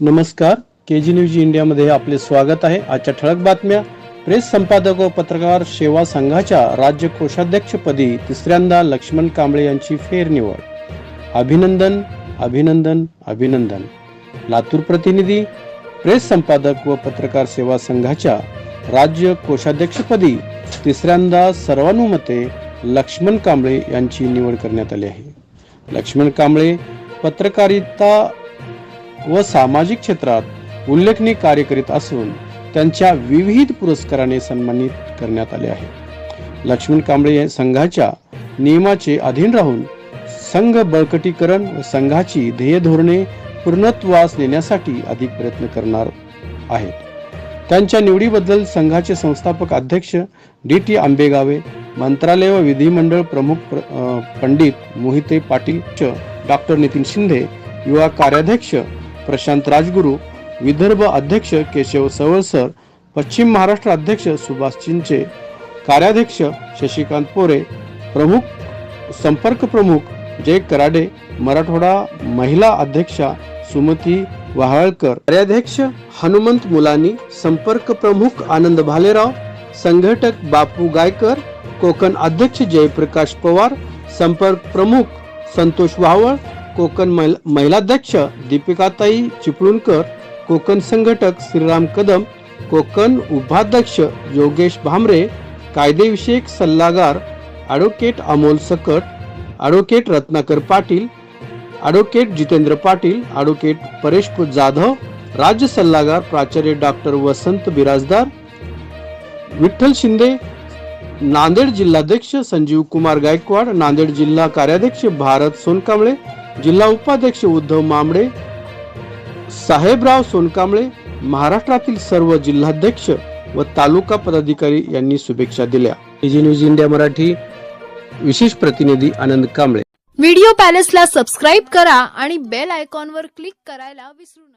नमस्कार. के जी न्यूज इंडियामध्ये आपले स्वागत आहे. आजच्या ठळक बातम्या. प्रेस संपादक व पत्रकार सेवा संघाच्या राज्य कोषाध्यक्षपदी तिसऱ्यांदा लक्ष्मण कांबळे यांची फेरनिवड. अभिनंदन अभिनंदन अभिनंदन. लातूर प्रतिनिधी प्रेस संपादक व पत्रकार सेवा संघाच्या राज्य कोषाध्यक्षपदी तिसऱ्यांदा सर्वानुमते लक्ष्मण कांबळे यांची निवड करण्यात आली आहे. लक्ष्मण कांबळे पत्रकारिता व सामाजिक क्षेत्रात उल्लेखनीय कार्य करीत असून त्यांच्या विविध पुरस्काराने सन्मानित करण्यात आले आहे. लक्ष्मण कांबळे संघाच्या नियमाचे अधीन राहून संघ बळकटीकरण व संघाची ध्येय धोरणे पूर्णत्वास नेण्यासाठी अधिक प्रयत्न करणार आहेत. त्यांच्या निवडीबद्दल संघाचे संस्थापक अध्यक्ष डी टी आंबेगावे मंत्रालय व विधिमंडळ प्रमुख प्र- पंडित मोहिते पाटील डॉक्टर नितीन शिंदे युवा कार्याध्यक्ष प्रशांत राजगुरू विदर्भ अध्यक्ष केशव सवळसर पश्चिम महाराष्ट्र अध्यक्ष सुभाष चिंचे कार्याध्यक्ष शशिकांत पोरे प्रमुख संपर्क प्रमुख जय कराडे मराठवाडा महिला अध्यक्षा सुमती वहाळकर कार्याध्यक्ष हनुमंत मुलानी संपर्क प्रमुख आनंद भालेराव संघटक बापू गायकर कोकण अध्यक्ष जयप्रकाश पवार संपर्क प्रमुख संतोष वावळ कोकण महिला- महिलाध्यक्ष दीपिकाताई चिपळूणकर कोकण संघटक श्रीराम कदम कोकण उपाध्यक्ष योगेश भामरे कायदेविषयक सल्लागार advocate Amol Sakat advocate Ratnakar Patil advocate Jitendra Patil advocate Paresh Jadhav राज्य सल्लागार प्राचार्य डॉक्टर वसंत बिराजदार विठ्ठल शिंदे नांदेड जिल्हाध्यक्ष संजीव कुमार गायकवाड नांदेड जिल्हा कार्याध्यक्ष भारत सोनकांबळे जिल्हा उपाध्यक्ष उद्धव मांबडे साहेबराव सोनकांबळे महाराष्ट्रातील सर्व जिल्हाध्यक्ष व तालुका पदाधिकारी यांनी शुभेच्छा दिल्या. एजी न्यूज इंडिया मराठी विशेष प्रतिनिधी आनंद कांबळे. व्हिडिओ पॅलेसला सबस्क्राईब करा आणि बेल आयकॉनवर क्लिक करायला विसरू नका.